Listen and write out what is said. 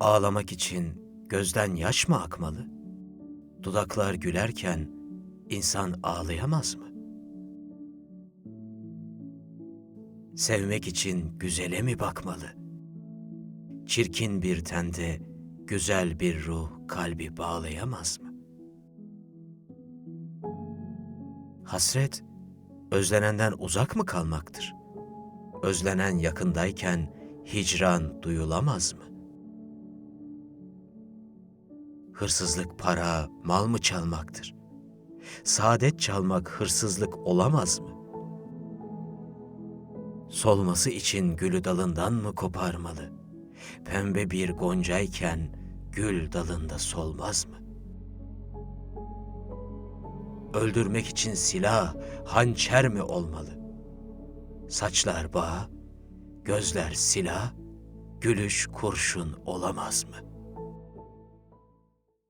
Ağlamak için gözden yaş mı akmalı? Dudaklar gülerken insan ağlayamaz mı? Sevmek için güzele mi bakmalı? Çirkin bir tende güzel bir ruh kalbi bağlayamaz mı? Hasret, özlenenden uzak mı kalmaktır? Özlenen yakındayken hicran duyulamaz mı? Hırsızlık para, mal mı çalmaktır? Saadet çalmak hırsızlık olamaz mı? Solması için gülü dalından mı koparmalı? Pembe bir goncayken gül dalında solmaz mı? Öldürmek için silah, hançer mi olmalı? Saçlar bağ, gözler silah, gülüş kurşun olamaz mı?''